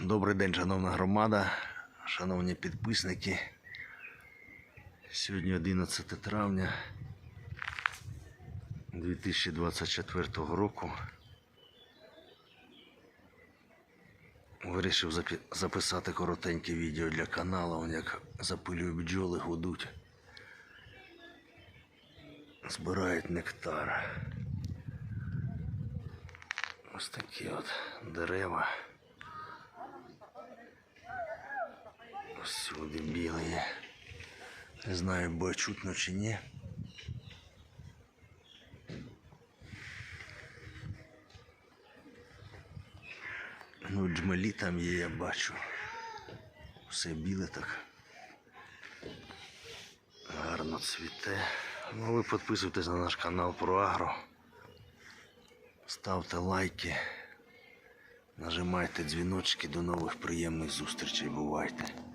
Добрий день, шановна громада, шановні підписники. Сьогодні 11 травня 2024 року. Вирішив записати коротеньке відео для каналу, як запилюють бджоли, гудуть. Збирають нектар. Ось такі от дерева. Всюди білі. Не знаю, буде чутно чи ні. Ну, джмелі там є, я бачу. Все біле так. Гарно цвіте. Ну, ви підписуйтесь на наш канал про агро. Ставте лайки. Нажимайте дзвіночки. До нових приємних зустрічей. Бувайте.